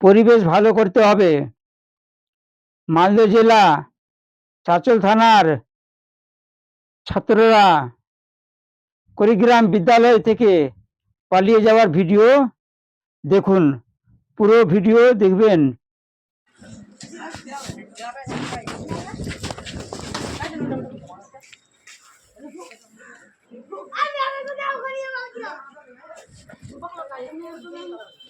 পরিবেশ ভালো করতে হবে। মালদহ জেলা, চাঁচল থানার ছাত্ররা কুড়িগ্রাম বিদ্যালয় থেকে পালিয়ে যাওয়ার ভিডিও দেখুন। পুরো ভিডিও দেখবেন। আমি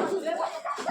বলছি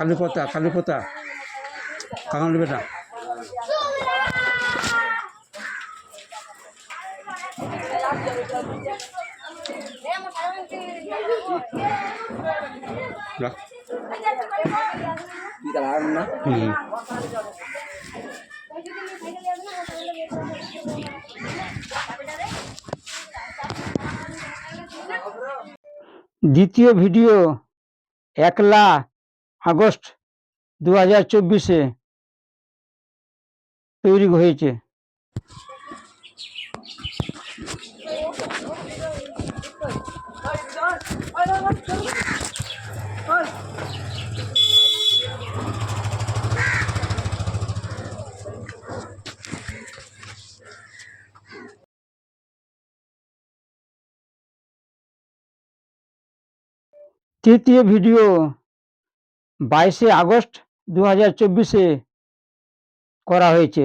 কালী পতা কালী পতা কাঙাল বেটা। দ্বিতীয় ভিডিও একলা আগস্ট দু হাজার চব্বিশে তৈরি হয়েছে। তৃতীয় ভিডিও বাইশে আগস্ট দু হাজার চব্বিশে করা হয়েছে।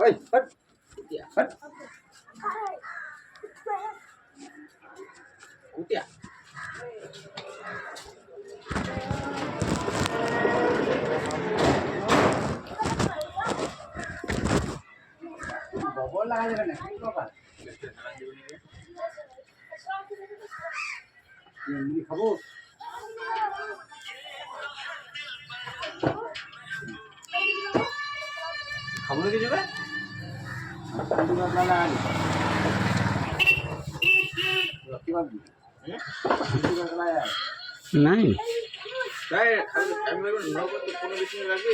ওই হট হট কুটিয়া ববল লাগা যাবে না কি বাবা এমনি খাব কিছু লাগবে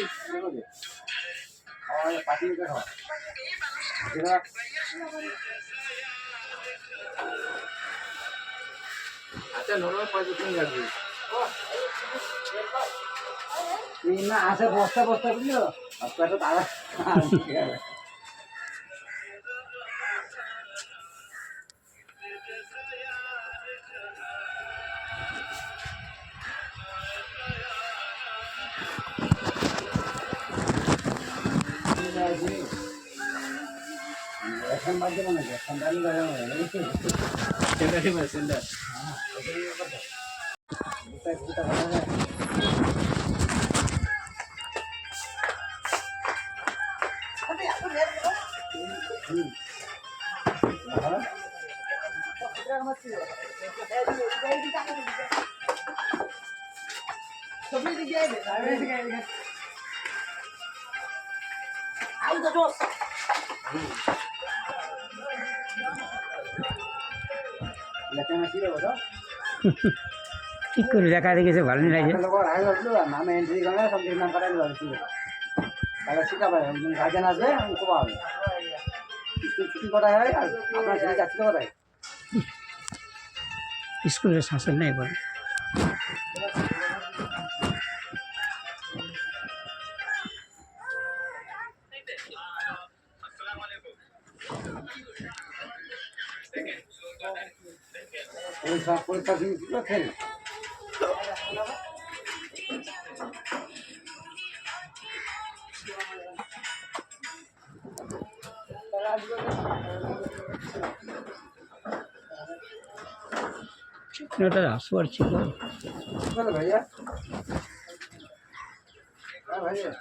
পাটি খাওয়া আচ্ছা নর্মাল পাঁচ দিন লাগবে তুই না আসে বস্তা বস্তা বুঝলো? আপনার তো তারা এখন বাজে মনে হয়। এখন দাঁড়িয়ে দাঁড়িয়ে সেন্টার সেন্টার লেখানো কি রে বলো ঠিক করে দেখা দেখেছে ভালো লাগে আগে আসলো নামে এন্ট্রি করে সব নাম দিল তাহলে শিখা পাবে গার্জেন আসবে খুব হবে হয়? আর আপনার ছেলে কোথায় স্কুলের শাসন নেই বলে। পরীক্ষা পরীক্ষা খেল ওটা আসবার ছিল।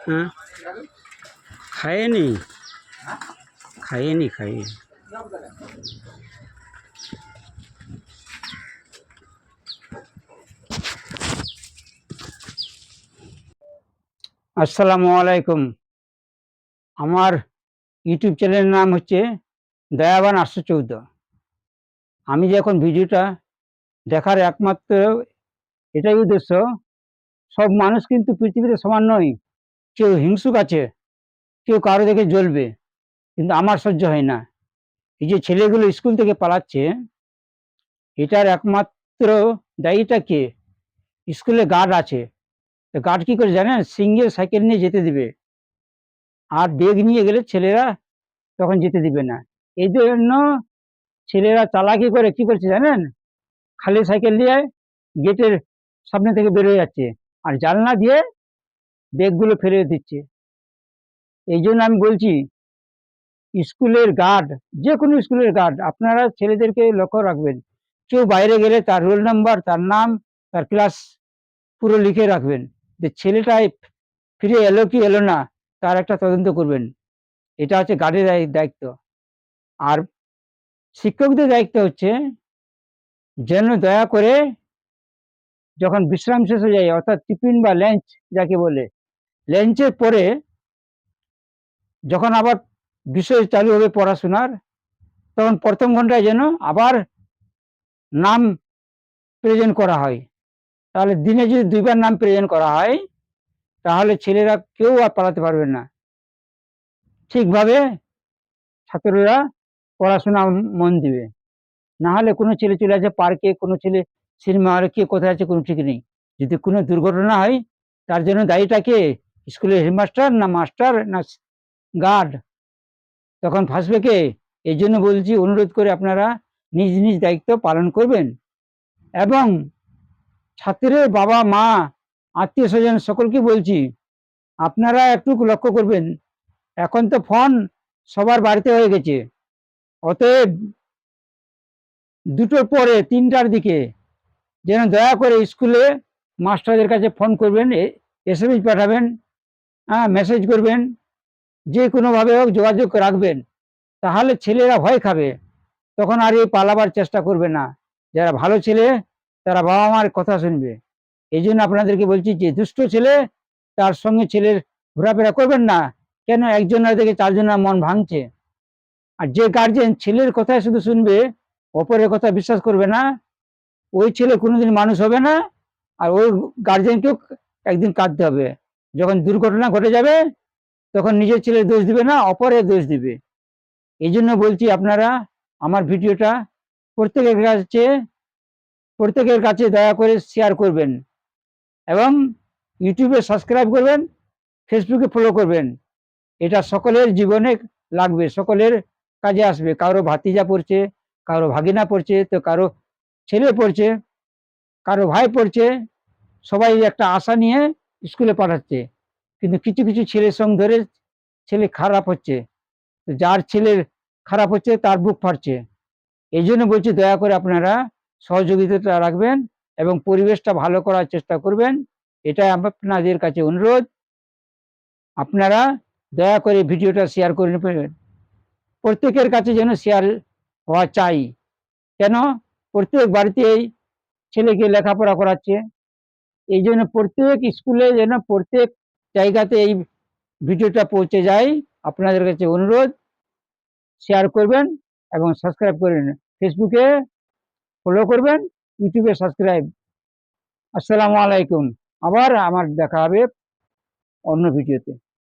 হ্যাঁ? খায়নি? খাইনি খাইনি আসসালামু আলাইকুম। আমার ইউটিউব চ্যানেলের নাম হচ্ছে দয়াবান চৌদ্দ আমি যে এখন ভিডিওটা দেখার একমাত্র এটাই উদ্দেশ্য। সব মানুষ কিন্তু পৃথিবীতে সমান নয়। কেউ হিংসুক আছে, কেউ কারও দেখে জ্বলবে, কিন্তু আমার সহ্য হয় না। এই যে ছেলেগুলো স্কুল থেকে পালাচ্ছে, এটার একমাত্র দায়ীটা কে? স্কুলে গার্ড আছে। তো গার্ড কি করে জানেন? সিঙ্গেল সাইকেল নিয়ে যেতে দিবে। আর বেগ নিয়ে গেলে ছেলেরা তখন যেতে দিবে না। এই জন্য ছেলেরা চালাকি করে কি করছে জানেন? খালি সাইকেল দিয়ে গেটের সামনে থেকে বেরোয় যাচ্ছে আর জানলা দিয়ে ব্যাগগুলো ফেলে দিচ্ছে। এই জন্য আমি বলছি, স্কুলের গার্ড, যে কোনো স্কুলের গার্ড, আপনারা ছেলেদেরকে লক্ষ্য রাখবেন। কেউ বাইরে গেলে তার রোল নাম্বার, তার নাম, তার ক্লাস পুরো লিখে রাখবেন। যে ছেলেটাই ফিরে এলো কি এলো না, তার একটা তদন্ত করবেন। এটা হচ্ছে গার্ডের দায়- দায়িত্ব। আর শিক্ষকদের দায়িত্ব হচ্ছে যেন দয়া করে যখন বিশ্রাম শেষ হয়ে যায়, অর্থাৎ টিফিন বা লাঞ্চ যাকে বলে লাঞ্চের পরে যখন আবার বিষয় চালু হবে পড়াশোনার, তখন প্রথম ঘন্টায় যেন আবার নাম প্রেজেন্ট করা হয়। তাহলে দিনে যদি দুইবার নাম প্রেজেন্ট করা হয়, তাহলে ছেলেরা কেউ আর পালাতে পারবে না। ঠিকভাবে ছাত্ররা পড়াশোনা মন দিবে। না হলে কোনো ছেলে চলে আছে পার্কে কোনো ছেলে সিনেমা হলে কে কোথায় আছে কোনো ঠিক নেই। যদি কোনো দুর্ঘটনা হয়, তার জন্য দায়ীটা কে? স্কুলের হেডমাস্টার না মাস্টার না গার্ড তখন ফাঁসবে কে? এই জন্য বলছি, অনুরোধ করে আপনারা নিজ নিজ দায়িত্ব পালন করবেন। এবং ছাত্রের বাবা, মা, আত্মীয় স্বজন সকলকে বলছি, আপনারা একটু লক্ষ্য করবেন, এখন তো ফোন সবার বাড়িতে হয়ে গেছে। অতএব দুটোর পরে তিনটার দিকে যেন দয়া করে স্কুলে মাস্টারদের কাছে ফোন করবেন এস এম এস পাঠাবেন হ্যাঁ মেসেজ করবেন, যে কোনোভাবে হোক যোগাযোগ রাখবেন, তাহলে ছেলেরা ভয় খাবে। তখন আর এই পালাবার চেষ্টা করবে না। যারা ভালো ছেলে, তারা বাবা মার কথা শুনবে। এই জন্য আপনাদেরকে বলছি যে, দুষ্ট ছেলে, তার সঙ্গে ছেলের ঘোরাফেরা করবেন না। কেন? একজনের থেকে চারজনের মন ভাঙছে। আর যে গার্জেন ছেলের কথাই শুধু শুনবে অপরের কথা বিশ্বাস করবে না। ওই ছেলে কোনোদিন মানুষ হবে না আর ওই গার্জেনকেও একদিন কাঁদতে হবে। যখন দুর্ঘটনা ঘটে যাবে, তখন নিজের ছেলের দোষ দিবে না, অপরের দোষ দিবে। এই জন্য বলছি আপনারা, আমার ভিডিওটা প্রত্যেকের কাছে প্রত্যেকের কাছে দয়া করে শেয়ার করবেন এবং ইউটিউবে সাবস্ক্রাইব করবেন ফেসবুকে ফলো করবেন। এটা সকলের জীবনে লাগবে, সকলের কাজে আসবে। কারও ভাতিজা পড়ছে কারও ভাগিনা পড়ছে, তো কারও ছেলে পড়ছে, কারও ভাই পড়ছে, সবাই একটা আশা নিয়ে স্কুলে পাঠাচ্ছে। কিন্তু কিছু কিছু ছেলের সঙ্গে ধরে ছেলে খারাপ হচ্ছে। যার ছেলের খারাপ হচ্ছে, তার বুক ফাটছে। এই জন্য বলছি, দয়া করে আপনারা সহযোগিতাটা রাখবেন এবং পরিবেশটা ভালো করার চেষ্টা করবেন। এটাই আপনাদের কাছে অনুরোধ। আপনারা দয়া করে ভিডিওটা শেয়ার করে নেবেন। প্রত্যেকের কাছে যেন শেয়ার হওয়া চাই। কেন? প্রত্যেক বাড়িতেই ছেলেকে লেখাপড়া করাচ্ছে। এই জন্য প্রত্যেক স্কুলে যেন প্রত্যেক জায়গাতে এই ভিডিওটা পৌঁছে যায়। আপনাদের কাছে অনুরোধ শেয়ার করবেন এবং সাবস্ক্রাইব করবেন ফেসবুকে ফলো করবেন ইউটিউবে সাবস্ক্রাইব আসসালামু আলাইকুম। আবার আমার দেখা হবে অন্য ভিডিওতে।